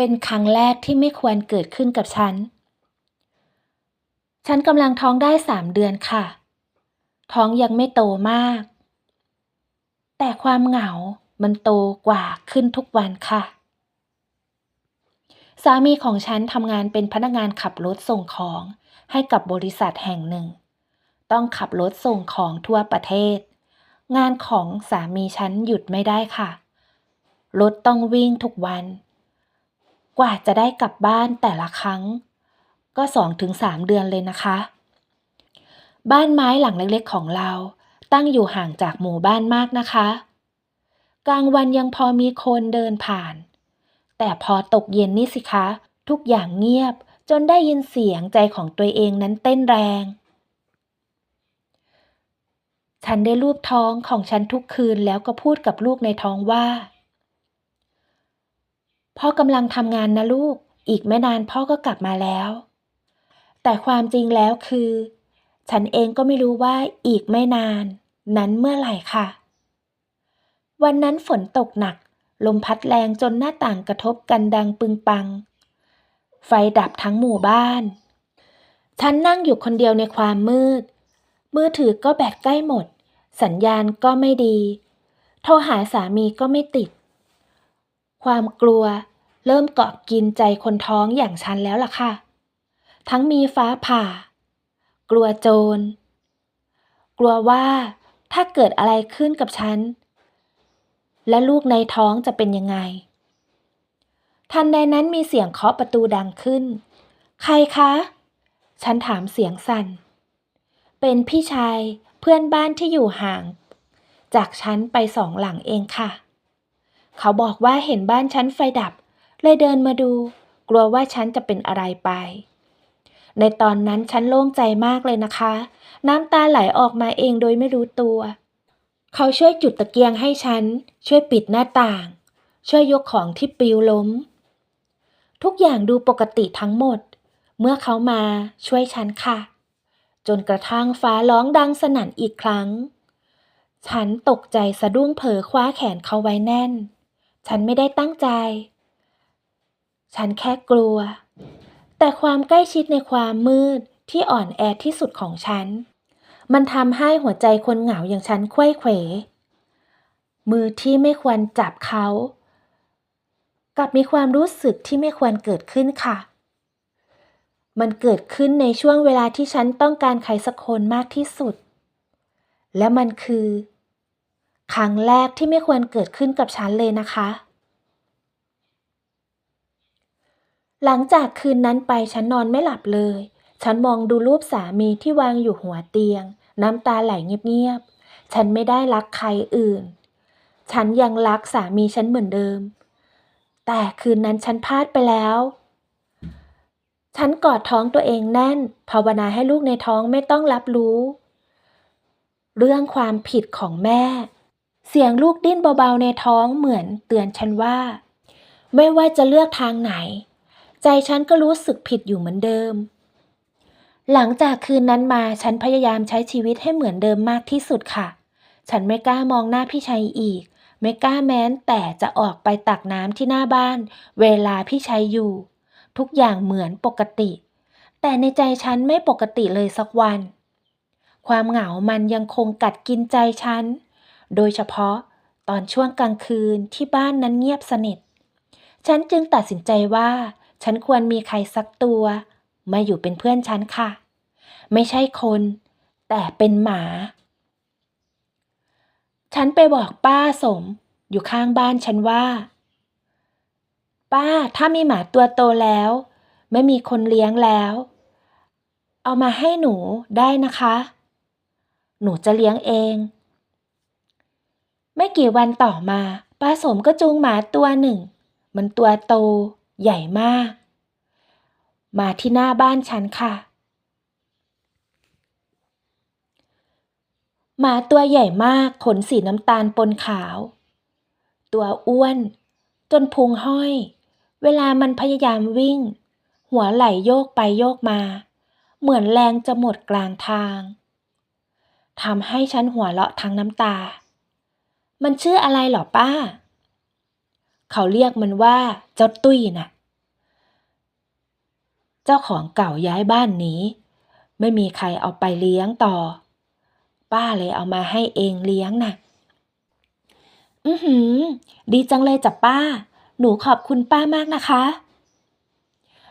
เป็นครั้งแรกที่ไม่ควรเกิดขึ้นกับฉัน ฉันกำลังท้องได้สามเดือนค่ะ ท้องยังไม่โตมาก แต่ความเหงา มันโตกว่าขึ้นทุกวันค่ะ สามีของฉันทำงานเป็นพนักงานขับรถส่งของให้กับบริษัทแห่งหนึ่ง ต้องขับรถส่งของทั่วประเทศ งานของสามีฉันหยุดไม่ได้ค่ะ รถต้องวิ่งทุกวัน กว่าจะได้กลับบ้านแต่ละครั้ง ก็สองถึงสามเดือนเลยนะคะ บ้านไม้หลังเล็กๆของเราตั้งอยู่ห่างจากหมู่บ้านมากนะคะ กลางวันยังพอมีคนเดินผ่าน แต่พอตกเย็นนี่สิคะ ทุกอย่างเงียบจนได้ยินเสียงใจของตัวเองนั้นเต้นแรง ฉันได้รูปท้องของฉันทุกคืนแล้วก็พูดกับลูกในท้องว่า พ่อกำลังทำงานนะลูก อีกไม่นานพ่อก็กลับมาแล้ว แต่ความจริงแล้วคือ ฉันเองก็ไม่รู้ว่าอีกไม่นาน นั้นเมื่อไหร่ค่ะ วันนั้นฝนตกหนัก ลมพัดแรงจนหน้าต่างกระทบกันดังปึงปัง ไฟดับทั้งหมู่บ้าน ฉันนั่งอยู่คนเดียวในความมืด มือถือก็แบตใกล้หมด สัญญาณก็ไม่ดี โทรหาสามีก็ไม่ติดความกลัว เริ่มเกาะกินใจคนท้องอย่างฉันแล้วล่ะค่ะ ทั้งมีฟ้าผ่า กลัวโจร กลัวว่าถ้าเกิดอะไรขึ้นกับฉัน และลูกในท้องจะเป็นยังไง ทันใดนั้นมีเสียงเคาะประตูดังขึ้น ใครคะ ฉันถามเสียงสั่น เป็นพี่ชายเพื่อนบ้านที่อยู่ห่าง จากฉันไปสองหลังเองค่ะ เขาบอกว่าเห็นบ้านฉันไฟดับ เลยเดินมาดู กลัวว่าฉันจะเป็นอะไรไป ในตอนนั้นฉันโล่งใจมากเลยนะคะ น้ำตาไหลออกมาเองโดยไม่รู้ตัว เขาช่วยจุดตะเกียงให้ฉัน ช่วยปิดหน้าต่าง ช่วยยกของที่ปลิวล้ม ทุกอย่างดูปกติทั้งหมด เมื่อเขามาช่วยฉันค่ะ จนกระทั่งฟ้าร้องดังสนั่นอีกครั้ง ฉันตกใจสะดุ้งเผลอคว้าแขนเขาไว้แน่น ฉันไม่ได้ตั้งใจ ฉันแค่กลัว แต่ความใกล้ชิดในความมืดที่อ่อนแอที่สุดของฉัน มันทำให้หัวใจคนเหงาอย่างฉันควยเขว มือที่ไม่ควรจับเขากลับมีความรู้สึกที่ไม่ควรเกิดขึ้นค่ะ มันเกิดขึ้นในช่วงเวลาที่ฉันต้องการใครสักคนมากที่สุด และมันคือ ครั้งแรกที่ไม่ควรเกิดขึ้นกับฉันเลยนะคะ หลังจากคืนนั้นไปฉันนอนไม่หลับเลย ฉันมองดูรูปสามีที่วางอยู่หัวเตียง น้ำตาไหลเงียบๆ ฉันไม่ได้รักใครอื่น ฉันยังรักสามีฉันเหมือนเดิม แต่คืนนั้นฉันพลาดไปแล้ว ฉันกอดท้องตัวเองแน่น ภาวนาให้ลูกในท้องไม่ต้องรับรู้ เรื่องความผิดของแม่ เสียงลูกดิ้นเบาๆในท้องเหมือนเตือนฉันว่า ไม่ว่าจะเลือกทางไหน ใจฉันก็รู้สึกผิดอยู่เหมือนเดิม หลังจากคืนนั้นมาฉันพยายามใช้ชีวิตให้เหมือนเดิมมากที่สุดค่ะ ฉันไม่กล้ามองหน้าพี่ชัยอีก ไม่กล้าแม้นแต่จะออกไปตักน้ำที่หน้าบ้าน เวลาพี่ชัยอยู่ ทุกอย่างเหมือนปกติ แต่ในใจฉันไม่ปกติเลยสักวัน ความเหงามันยังคงกัดกินใจฉัน โดยเฉพาะตอนช่วงกลางคืนที่บ้านนั้นเงียบสนิท ฉันจึงตัดสินใจว่า ฉันควรมีใครสักตัวมาอยู่เป็นเพื่อนฉันค่ะ ไม่ใช่คน แต่เป็นหมา ฉันไปบอกป้าสมอยู่ข้างบ้านฉันว่า ป้าถ้ามีหมาตัวโตแล้ว ไม่มีคนเลี้ยงแล้ว เอามาให้หนูได้นะคะ หนูจะเลี้ยงเอง ไม่กี่วันต่อมา ป้าสมก็จูงหมาตัวหนึ่ง มันตัวโตใหญ่มาก มาที่หน้าบ้านฉันค่ะ หมาตัวใหญ่มากขนสีน้ำตาลปนขาว ตัวอ้วน จนพุงห้อย เวลามันพยายามวิ่ง หัวไหลโยกไปโยกมา เหมือนแรงจะหมดกลางทางทำให้ฉันหัวเราะทั้งน้ำตา มันชื่ออะไรหรอป้า เขาเรียกมันว่าเจ้าตุ้ยน่ะ เจ้าของเก่าย้ายบ้านหนีไม่มีใครเอาไปเลี้ยงต่อ ป้าเลยเอามาให้เองเลี้ยงน่ะ อือหือ ดีจังเลยจ้ะป้า หนูขอบคุณป้ามากนะคะ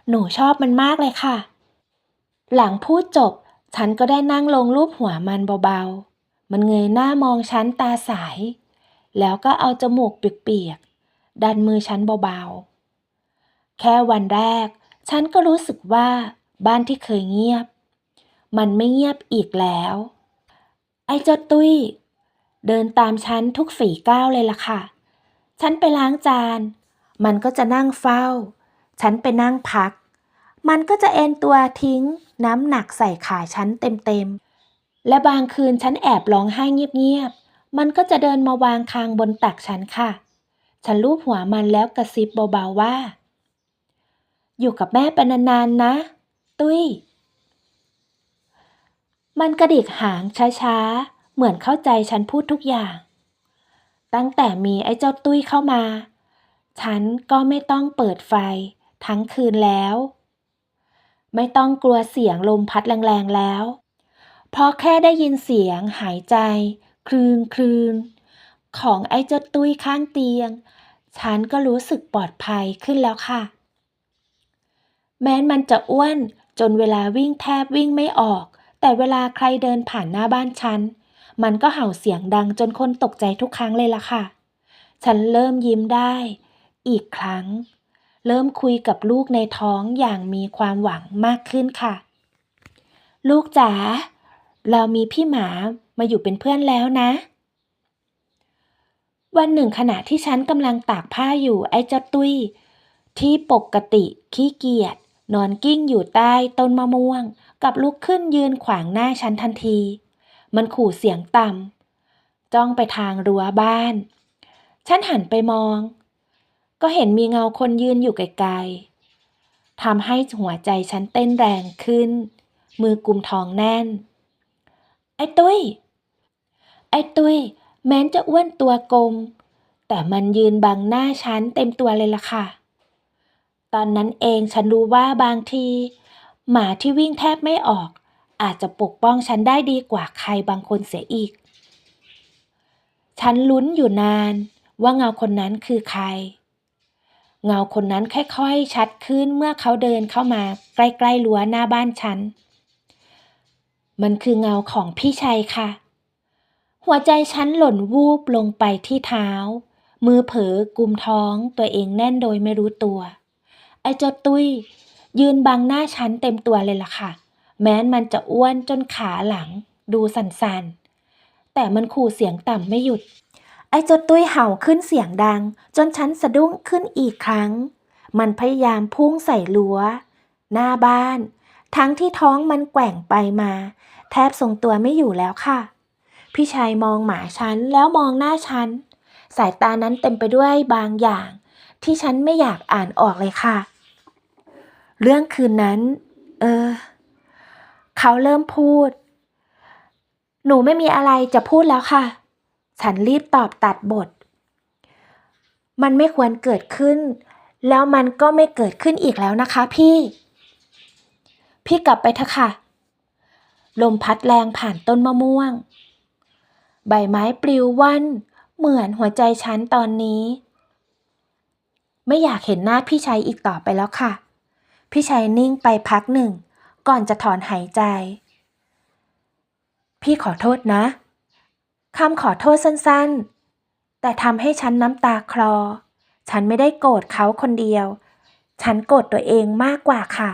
หนูชอบมันมากเลยค่ะ หลังพูดจบ ฉันก็ได้นั่งลงรูปหัวมันเบาๆ มันเงยหน้ามองฉันตาใสแล้วก็เอาจมูกเปียกๆดันมือฉันเบาๆ แค่วันแรก ฉันก็รู้สึกว่าบ้านที่เคยเงียบ มันไม่เงียบอีกแล้ว ไอ้เจ้าตุ้ย เดินตามฉันทุกฝีก้าวเลยล่ะค่ะ ฉันไปล้างจาน มันก็จะนั่งเฝ้า ฉันไปนั่งพัก มันก็จะเอนตัวทิ้งน้ำหนักใส่ขาฉันเต็มๆ และบางคืนฉันแอบร้องไห้เงียบๆ มันก็จะเดินมาวางคางบนตักฉันค่ะ ฉันลูบหัวมันแล้วกระซิบเบาๆว่า อยู่กับแม่ไปนานๆนะ ตุ้ย มันกระดิกหางช้าๆ เหมือนเข้าใจฉันพูดทุกอย่าง ตั้งแต่มีไอ้เจ้าตุ้ยเข้ามา ฉันก็ไม่ต้องเปิดไฟทั้งคืนแล้ว ไม่ต้องกลัวเสียงลมพัดแรงๆแล้ว เพราะแค่ได้ยินเสียงหายใจ คลืนคลืนของไอ้เจ้าตุ้ยข้างเตียง ฉันก็รู้สึกปลอดภัยขึ้นแล้วค่ะ แม้นมันจะอ้วน จนเวลาวิ่งแทบวิ่งไม่ออก แต่เวลาใครเดินผ่านหน้าบ้านฉัน มันก็เห่าเสียงดังจนคนตกใจทุกครั้งเลยล่ะค่ะ ฉันเริ่มยิ้มได้ อีกครั้ง เริ่มคุยกับลูกในท้องอย่างมีความหวังมากขึ้นค่ะ ลูกจ๋าเรามีพี่หมามาอยู่เป็นเพื่อนแล้วนะ วันหนึ่งขณะที่ฉันกำลังตากผ้าอยู่ไอ้เจ้าตุ้ยที่ปกติขี้เกียจ นอนกิ้งอยู่ใต้ต้นมะม่วง กับลุกขึ้นยืนขวางหน้าฉันทันที มันขู่เสียงต่ำจ้องไปทางรั้วบ้าน ฉันหันไปมอง ก็เห็นมีเงาคนยืนอยู่ไกลๆทำให้หัวใจฉันเต้นแรงขึ้น มือกุมท้องแน่น ไอ้ตุ้ย ไอ้ตุ้ย แม้นจะอ้วนตัวกลม แต่มันยืนบังหน้าฉันเต็มตัวเลยล่ะค่ะ ตอนนั้นเองฉันรู้ว่าบางที หมาที่วิ่งแทบไม่ออก อาจจะปกป้องฉันได้ดีกว่าใครบางคนเสียอีก ฉันลุ้นอยู่นานว่าเงาคนนั้นคือใคร เงาคนนั้นค่อยๆ ชัดขึ้นเมื่อเขาเดินเข้ามาใกล้ๆรั้วหน้าบ้านฉัน มันคือเงาของพี่ชัยค่ะ หัวใจฉันหล่นวูบลงไปที่เท้า มือเผลอกุมท้องตัวเองแน่นโดยไม่รู้ตัว อ้เจ้าตุ้ย ยืนบังหน้าฉันเต็มตัวเลยล่ะค่ะ แม้นมันจะอ้วนจนขาหลัง ดูสั่นๆ แต่มันขู่เสียงต่ำไม่หยุด ไอ้เจ้าตุ้ยเห่าขึ้นเสียงดัง จนฉันสะดุ้งขึ้นอีกครั้ง มันพยายามพุ่งใส่รั้ว หน้าบ้าน ทั้งที่ท้องมันแกว่งไปมา แทบทรงตัวไม่อยู่แล้วค่ะพี่ชายมองหมาฉันแล้วมองหน้าฉัน สายตานั้นเต็มไปด้วยบางอย่าง ที่ฉันไม่อยากอ่านออกเลยค่ะ เรื่องคืนนั้น เออ เขาเริ่มพูด หนูไม่มีอะไรจะพูดแล้วค่ะ ฉันรีบตอบตัดบท มันไม่ควรเกิดขึ้น แล้วมันก็ไม่เกิดขึ้นอีกแล้วนะคะพี่ พี่กลับไปเถอะค่ะ ลมพัดแรงผ่านต้นมะม่วง ใบไม้ปลิวว่อนเหมือนหัวใจฉันตอนนี้ ไม่อยากเห็นหน้าพี่ชัยอีกต่อไปแล้วค่ะ พี่ชัยนิ่งไปพักหนึ่ง ก่อนจะถอนหายใจ พี่ขอโทษนะคำขอโทษสั้นๆ แต่ทำให้ฉันน้ำตาคลอ ฉันไม่ได้โกรธเขาคนเดียว ฉันโกรธตัวเองมากกว่าค่ะ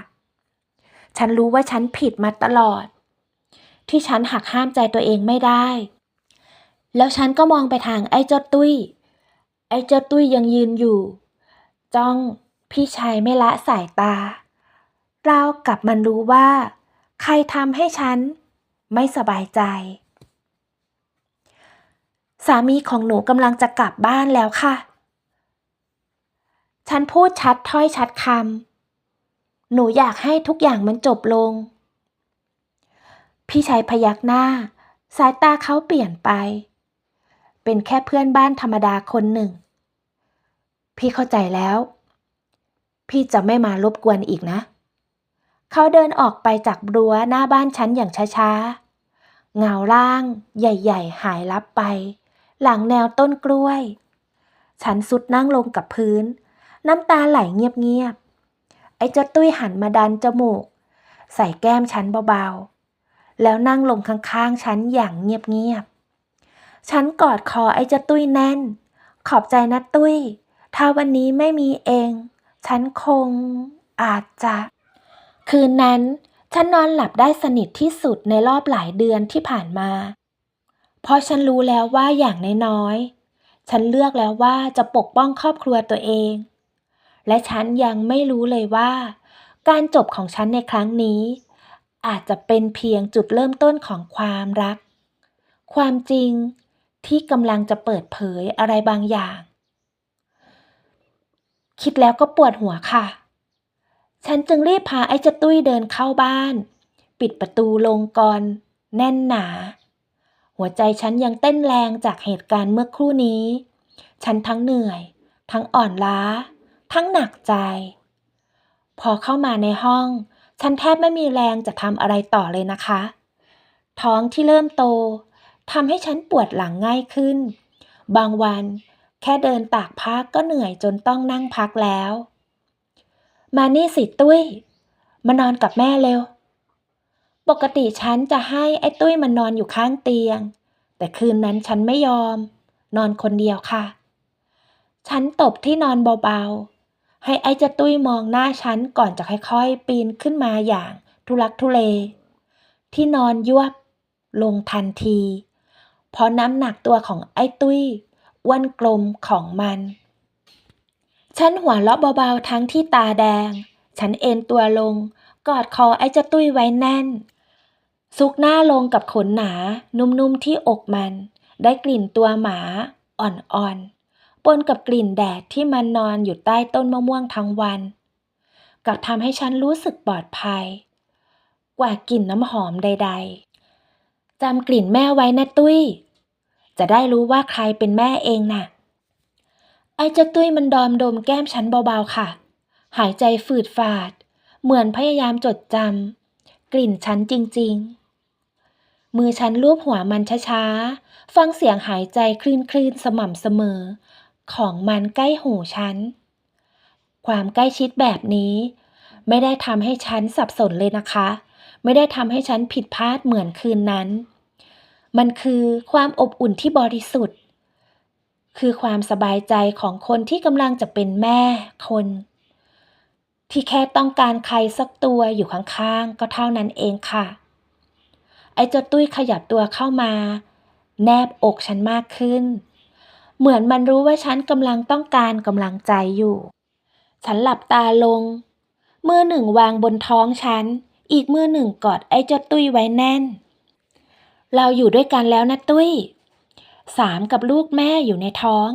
ฉันรู้ว่าฉันผิดมาตลอด ที่ฉันหักห้ามใจตัวเองไม่ได้ แล้วฉันก็มองไปทางไอ้เจ้าตุ้ย ไอ้เจ้าตุ้ยยังยืนอยู่ จ้องพี่ชายไม่ละสายตา ราวกับมันรู้ว่า ใครทำให้ฉัน ไม่สบายใจ สามีของหนูกำลังจะกลับบ้านแล้วค่ะ ฉันพูดชัดถ้อยชัดคำหนูอยากให้ทุกอย่างมันจบลง พี่ชายพยักหน้า สายตาเขาเปลี่ยนไป เป็นแค่เพื่อนบ้านธรรมดาคนหนึ่ง พี่เข้าใจแล้ว พี่จะไม่มารบกวนอีกนะ เขาเดินออกไปจากรั้วหน้าบ้านฉันอย่างช้าๆ เงาร่างใหญ่ๆ หายลับไป หลังแนวต้นกล้วย ฉันสุดนั่งลงกับพื้น น้ำตาไหลเงียบๆ ไอ้เจ้าตุ้ยหันมาดันจมูก ใส่แก้มฉันเบาๆ แล้วนั่งลงข้างๆ ฉันอย่างเงียบๆ ฉันกอดคอไอ้เจ้าตุ้ยแน่น ขอบใจนะตุ้ย ถ้าวันนี้ไม่มีเอง ฉันคงอาจจะ คืนนั้น ฉันนอนหลับได้สนิทที่สุดในรอบหลายเดือนที่ผ่านมา เพราะฉันรู้แล้วว่าอย่างน้อยๆ ฉันเลือกแล้วว่าจะปกป้องครอบครัวตัวเอง และฉันยังไม่รู้เลยว่า การจบของฉันในครั้งนี้ อาจจะเป็นเพียงจุดเริ่มต้นของความรัก ความจริงที่กำลังจะเปิดเผยอะไรบางอย่าง คิดแล้วก็ปวดหัวค่ะ ฉันจึงรีบพาไอ้เจ้าตุ้ยเดินเข้าบ้าน ปิดประตูลงก่อน แน่นหนา หัวใจฉันยังเต้นแรงจากเหตุการณ์เมื่อครู่นี้ ฉันทั้งเหนื่อย ทั้งอ่อนล้า ทั้งหนักใจ พอเข้ามาในห้อง ฉันแทบไม่มีแรงจะทำอะไรต่อเลยนะคะ ท้องที่เริ่มโตทำให้ฉันปวดหลังง่ายขึ้น บางวันแค่เดินตากผ้าก็เหนื่อยจนต้องนั่งพักแล้ว มานี่สิตุ้ย มานอนกับแม่เร็ว ปกติฉันจะให้ไอ้ตุ้ยมันนอนอยู่ข้างเตียง แต่คืนนั้นฉันไม่ยอม นอนคนเดียวค่ะ ฉันตบที่นอนเบาๆ ให้ไอ้จ้าตุ้ยมองหน้าฉันก่อนจะค่อยๆ ปีนขึ้นมาอย่างทุลักทุเล ที่นอนยวบลงทันที เพราะน้ำหนักตัวของไอ้ตุ้ยอ้วนกลมของมัน ฉันหัวเราะเบาๆทั้งที่ตาแดง ฉันเอนตัวลง กอดคอไอ้เจ้าตุ้ยไว้แน่น ซุกหน้าลงกับขนหนา นุ่มๆที่อกมัน ได้กลิ่นตัวหมา อ่อนๆ ปนกับกลิ่นแดดที่มันนอนอยู่ใต้ต้นมะม่วงทั้งวัน กับทำให้ฉันรู้สึกปลอดภัย กว่ากลิ่นน้ำหอมใด ๆจำกลิ่นแม่ไว้นะตุ้ย จะได้รู้ว่าใครเป็นแม่เองน่ะ ไอ้เจ้าตุ้ยมันดอมดมแก้มฉันเบาๆค่ะ หายใจฝืดฝาด เหมือนพยายามจดจำกลิ่นฉันจริงๆ มือฉันลูบหัวมันช้าๆ ฟังเสียงหายใจคลื่นๆ สม่ำเสมอ ของมันใกล้หูฉัน ความใกล้ชิดแบบนี้ ไม่ได้ทำให้ฉันสับสนเลยนะคะ ไม่ได้ทำให้ฉันผิดพลาดเหมือนคืนนั้น มันคือความอบอุ่นที่บริสุทธิ์ คือความสบายใจของคนที่กำลังจะเป็นแม่คน ที่แค่ต้องการใครสักตัวอยู่ข้างๆ ก็เท่านั้นเองค่ะ ไอ้เจ้าตุ้ยขยับตัวเข้ามา แนบอกฉันมากขึ้น เหมือนมันรู้ว่าฉันกำลังต้องการกำลังใจอยู่ ฉันหลับตาลง มือหนึ่งวางบนท้องฉัน อีกมือหนึ่งกอดไอ้เจ้าตุ้ยไว้แน่น เราอยู่ด้วยกันแล้วนะตุ้ย สามกับลูกแม่อยู่ในท้อง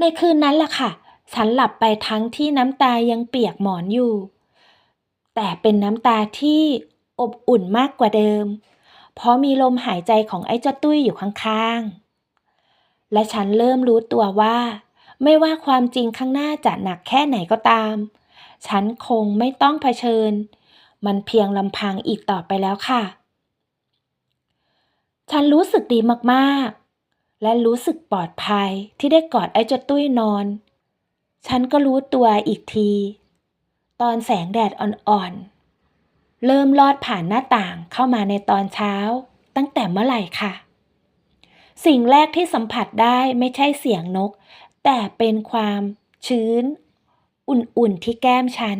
ในคืนนั้นล่ะค่ะ ฉันหลับไปทั้งที่น้ำตายังเปียกหมอนอยู่ แต่เป็นน้ำตาที่อบอุ่นมากกว่าเดิม เพราะมีลมหายใจของไอ้เจ้าตุ้ยอยู่ข้างๆ และฉันเริ่มรู้ตัวว่า ไม่ว่าความจริงข้างหน้าจะหนักแค่ไหนก็ตาม ฉันคงไม่ต้องเผชิญ มันเพียงลำพังอีกต่อไปแล้วค่ะ ฉันรู้สึกดีมากๆ และรู้สึกปลอดภัยที่ได้กอดไอ้เจ้าตุ้ยนอน ฉันก็รู้ตัวอีกที ตอนแสงแดดอ่อนๆ เริ่มลอดผ่านหน้าต่างเข้ามาในตอนเช้า ตั้งแต่เมื่อไหร่ค่ะ สิ่งแรกที่สัมผัสได้ไม่ใช่เสียงนก แต่เป็นความชื้น อุ่นๆที่แก้มฉัน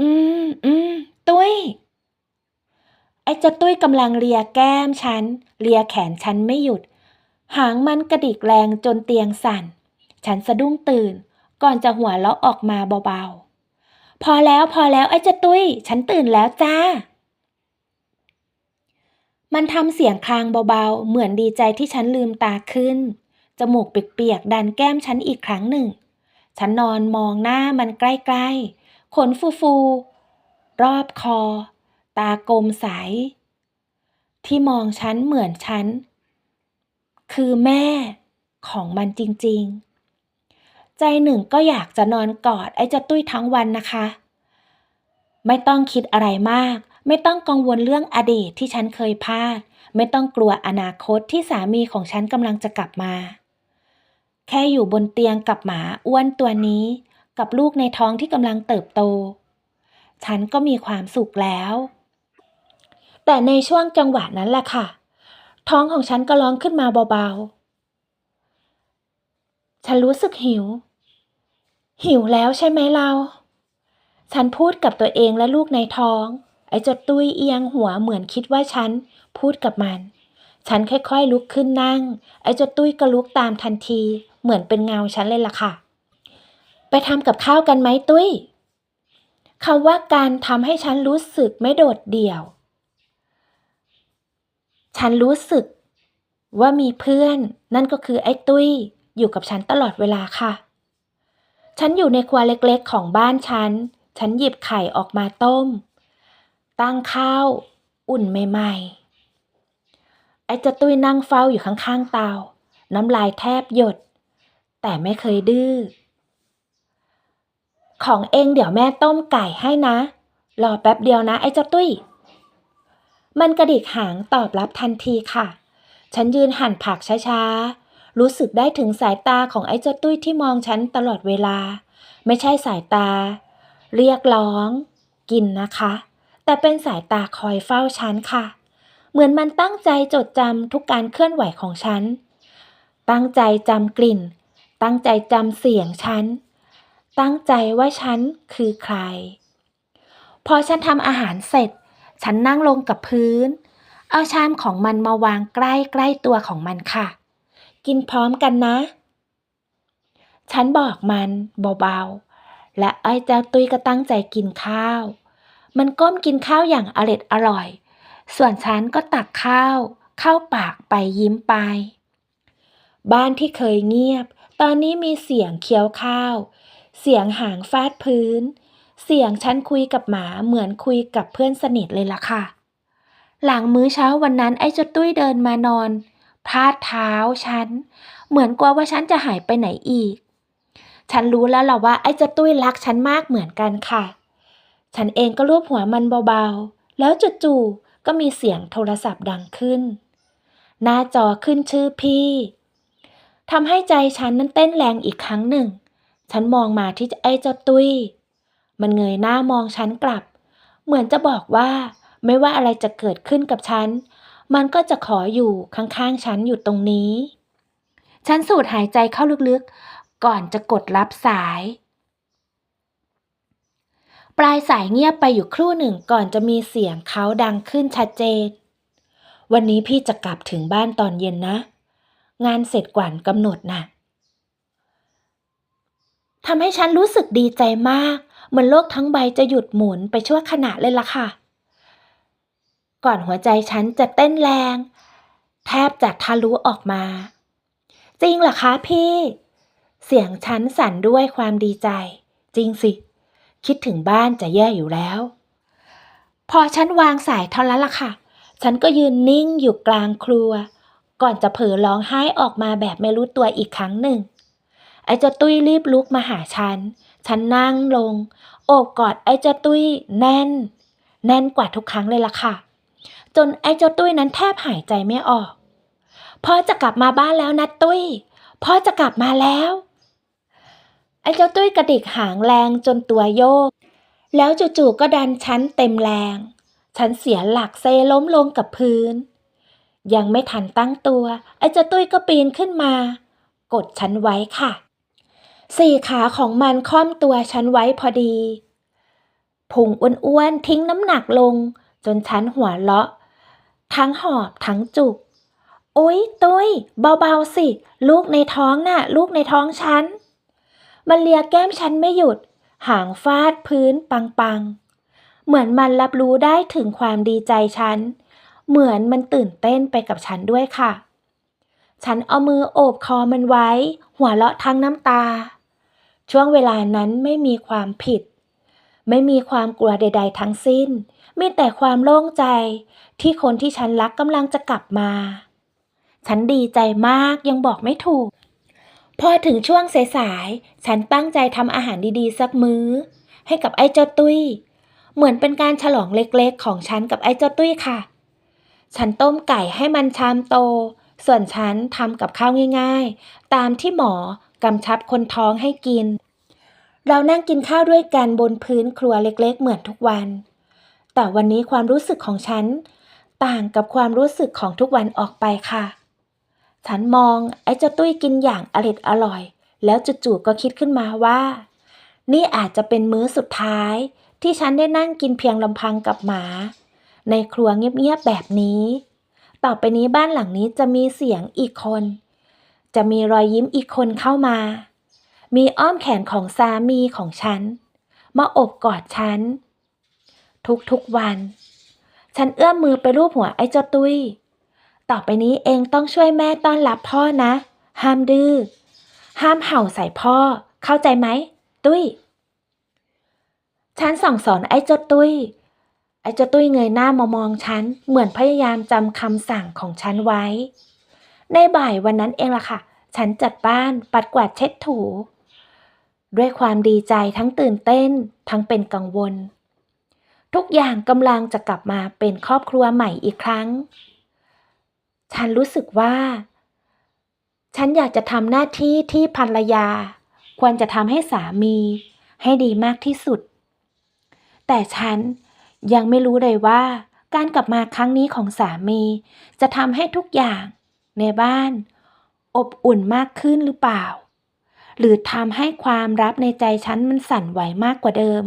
อืมอืมตุ้ย ไอ้เจ้าตุ้ยกำลังเลียแก้มฉัน เลียแขนฉันไม่หยุด หางมันกระดิกแรงจนเตียงสั่น ฉันสะดุ้งตื่น ก่อนจะหัวเราะออกมาเบาๆ พอแล้วพอแล้วไอ้เจ้าตุ้ย ฉันตื่นแล้วจ้า มันทำเสียงคลางเบาๆ เหมือนดีใจที่ฉันลืมตาขึ้น จมูกเปียกๆ ดันแก้มฉันอีกครั้งหนึ่ง ฉันนอนมองหน้ามันใกล้ๆ ขนฟูๆ รอบคอ ตากลมใส ที่มองฉันเหมือนฉัน คือแม่ของมันจริงๆ ใจหนึ่งก็อยากจะนอนกอดไอ้เจ้าตุ้ยทั้งวันนะคะ ไม่ต้องคิดอะไรมาก ไม่ต้องกังวลเรื่องอดีตที่ฉันเคยพลาด ไม่ต้องกลัวอนาคตที่สามีของฉันกำลังจะกลับมา แค่อยู่บนเตียงกับหมาอ้วนตัวนี้ กับลูกในท้องที่กำลังเติบโต ฉันก็มีความสุขแล้ว แต่ในช่วงจังหวะนั้นแหละค่ะ ท้องของฉันก็ร้องขึ้นมาเบาๆ ฉันรู้สึกหิว หิวแล้วใช่ไหมเรา ฉันพูดกับตัวเองและลูกในท้อง ไอ้จดตุ้ยเอียงหัวเหมือนคิดว่าฉันพูดกับมัน ฉันค่อยๆลุกขึ้นนั่ง ไอ้จดตุ้ยก็ลุกตามทันที เหมือนเป็นเงาฉันเลยล่ะค่ะ ไปทำกับข้าวกันไหมตุ้ยคำว่าการทำให้ฉันรู้สึกไม่โดดเดี่ยว ฉันรู้สึกว่ามีเพื่อน นั่นก็คือไอ้ตุ้ย อยู่กับฉันตลอดเวลาค่ะ ฉันอยู่ในครัวเล็กๆของบ้านฉัน ฉันหยิบไข่ออกมาต้ม ตั้งข้าว อุ่นใหม่ๆ ไอ้เจะตุ้ยนั่งเฝ้าอยู่ข้างๆเตา น้ำลายแทบหยด แต่ไม่เคยดื้อ ของเองเดี๋ยวแม่ต้มไก่ให้นะ รอแป๊บเดียวนะไอ้เจ้าตุ้ย มันกระดิกหางตอบรับทันทีค่ะ ฉันยืนหั่นผักช้าๆ รู้สึกได้ถึงสายตาของไอ้เจ้าตุ้ยที่มองฉันตลอดเวลา ไม่ใช่สายตา เรียกร้อง กินนะคะ แต่เป็นสายตาคอยเฝ้าฉันค่ะ เหมือนมันตั้งใจจดจำทุกการเคลื่อนไหวของฉัน ตั้งใจจำกลิ่น ตั้งใจจำเสียงฉัน ตั้งใจว่าฉันคือใคร พอฉันทำอาหารเสร็จ ฉันนั่งลงกับพื้น เอาชามของมันมาวางใกล้ใกล้ตัวของมันค่ะ กินพร้อมกันนะ ฉันบอกมันเบาๆ และไอ้เจ้าตุ้ยก็ตั้งใจกินข้าว มันก้มกินข้าวอย่างอร็ดอร่อย ส่วนฉันก็ตักข้าว เข้าปากไปยิ้มไป บ้านที่เคยเงียบ ตอนนี้มีเสียงเคี้ยวข้าว เสียงหางฟาดพื้น เสียงฉันคุยกับหมาเหมือนคุยกับเพื่อนสนิทเลยล่ะค่ะ หลังมื้อเช้าวันนั้นไอ้จตุ้ยเดินมานอน พาดเท้าฉัน เหมือนกลัวว่าฉันจะหายไปไหนอีก ฉันรู้แล้วล่ะว่าไอ้จตุ้ยรักฉันมากเหมือนกันค่ะ ฉันเองก็รูปหัวมันเบาๆ แล้วจู่ๆก็มีเสียงโทรศัพท์ดังขึ้น หน้าจอขึ้นชื่อพี่ทำให้ใจฉันนั้นเต้นแรงอีกครั้งหนึ่ง ฉันมองมาที่ไอ้เจ้าตุ้ย มันเงยหน้ามองฉันกลับ เหมือนจะบอกว่า ไม่ว่าอะไรจะเกิดขึ้นกับฉัน มันก็จะขออยู่ข้างๆฉันอยู่ตรงนี้ ฉันสูดหายใจเข้าลึกๆ ก่อนจะกดรับสาย ปลายสายเงียบไปอยู่ครู่หนึ่งก่อนจะมีเสียงเขาดังขึ้นชัดเจน วันนี้พี่จะกลับถึงบ้านตอนเย็นนะ งานเสร็จก่อนกำหนดน่ะทำให้ฉันรู้สึกดีใจมาก เหมือนโลกทั้งใบจะหยุดหมุนไปชั่วขณะเลยล่ะค่ะ ก่อนหัวใจฉันจะเต้นแรง แทบจะทะลุออกมา จริงเหรอคะพี่ เสียงฉันสั่นด้วยความดีใจ จริงสิ คิดถึงบ้านจะแย่อยู่แล้ว พอฉันวางสายเท่านั้นล่ะค่ะ ฉันก็ยืนนิ่งอยู่กลางครัว ก่อนจะเผลอร้องไห้ออกมาแบบไม่รู้ตัวอีกครั้งหนึ่งไอ้เจ้าตุ้ยรีบลุกมาหาฉัน ฉันนั่งลง โอบกอดไอ้เจ้าตุ้ยแน่น แน่นกว่าทุกครั้งเลยล่ะค่ะ จนไอ้เจ้าตุ้ยนั้นแทบหายใจไม่ออกพ่อจะกลับมาบ้านแล้วนะตุ้ยพ่อจะกลับมาแล้ว ไอ้เจ้าตุ้ยกระดิกหางแรงจนตัวโยก แล้วจู่ๆก็ดันฉันเต็มแรง ฉันเสียหลักเซล้มลงกับพื้น ยังไม่ทันตั้งตัว ไอ้เจ้าตุ้ยก็ปีนขึ้นมา กดฉันไว้ค่ะ สี่ขาของมันค่อมตัวฉันไว้พอดีพุงอ้วนๆทิ้งน้ำหนักลง จนฉันหัวเลาะ ทั้งหอบทั้งจุก โอ๊ยตุ้ยเบาๆสิ ลูกในท้องน่ะ ลูกในท้องฉัน มันเลียแก้มฉันไม่หยุด หางฟาดพื้นปังๆ เหมือนมันรับรู้ได้ถึงความดีใจฉัน เหมือนมันตื่นเต้นไปกับฉันด้วยค่ะ ฉันเอามือโอบคอมันไว้ หัวเราะทั้งน้ำตา ช่วงเวลานั้นไม่มีความผิด ไม่มีความกลัวใด ๆ ทั้งสิ้น มีแต่ความโล่งใจ ที่คนที่ฉันรักกำลังจะกลับมา ฉันดีใจมากยังบอกไม่ถูก พอถึงช่วงสายๆฉันตั้งใจทำอาหารดีๆ สักมื้อ ให้กับไอ้เจ้าตุ้ย เหมือนเป็นการฉลองเล็กๆ ของฉันกับไอ้เจ้าตุ้ยค่ะ ฉันต้มไก่ให้มันชามโตส่วนฉันทำกับข้าวง่าย ๆ ตามที่หมอ กำชับคนท้องให้กิน เรานั่งกินข้าวด้วยกันบนพื้นครัวเล็กๆ เหมือนทุกวัน แต่วันนี้ความรู้สึกของฉัน ต่างกับความรู้สึกของทุกวันออกไปค่ะ ฉันมองไอ้เจ้าตุ้ยกินอย่างอร็ดอร่อย แล้วจู่ๆก็คิดขึ้นมาว่า นี่อาจจะเป็นมื้อสุดท้าย ที่ฉันได้นั่งกินเพียงลำพังกับหมา ในครัวเงียบๆแบบนี้ ต่อไปนี้บ้านหลังนี้จะมีเสียงอีกคน จะมีรอยยิ้มอีกคนเข้ามา มีอ้อมแขนของสามีของฉัน มาอบกอดฉัน ทุกๆวัน ฉันเอื้อมมือไปรูปหัวไอ้เจ้าตุ้ย ต่อไปนี้เองต้องช่วยแม่ต้อนรับพ่อนะ ห้ามดื้อ ห้ามเห่าใส่พ่อ เข้าใจไหม ตุ้ย ฉันสั่งสอนไอ้เจ้าตุ้ย ไอ้เจ้าตุ้ยเงยหน้ามามองฉัน เหมือนพยายามจำคำสั่งของฉันไว้ ในบ่ายวันนั้นเองล่ะค่ะ ฉันจัดบ้านปัดกวาดเช็ดถู ด้วยความดีใจทั้งตื่นเต้น ทั้งเป็นกังวล ทุกอย่างกำลังจะกลับมาเป็นครอบครัวใหม่อีกครั้ง ฉันรู้สึกว่า ฉันอยากจะทำหน้าที่ที่ภรรยา ควรจะทำให้สามี ให้ดีมากที่สุด แต่ฉันยังไม่รู้เลยว่า การกลับมาครั้งนี้ของสามี จะทำให้ทุกอย่าง ในบ้าน อบอุ่นมากขึ้นหรือเปล่า หรือทำให้ความรับในใจฉันมันสั่นไหวมากกว่าเดิม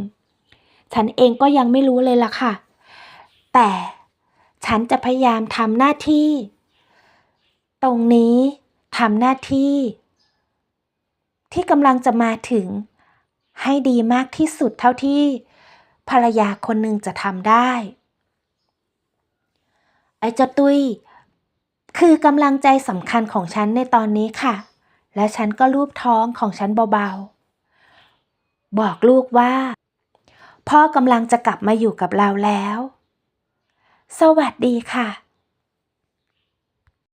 ฉันเองก็ยังไม่รู้เลยล่ะค่ะ แต่ฉันจะพยายามทำหน้าที่ ตรงนี้ทำหน้าที่ ที่กำลังจะมาถึง ให้ดีมากที่สุดเท่าที่ ภรรยาคนหนึ่งจะทำได้ ไอ้เจ้าตุ้ย คือกำลังใจสำคัญของฉันในตอนนี้ค่ะ และฉันก็ลูบท้องของฉันเบาๆ บอกลูกว่า พ่อกำลังจะกลับมาอยู่กับเราแล้ว สวัสดีค่ะ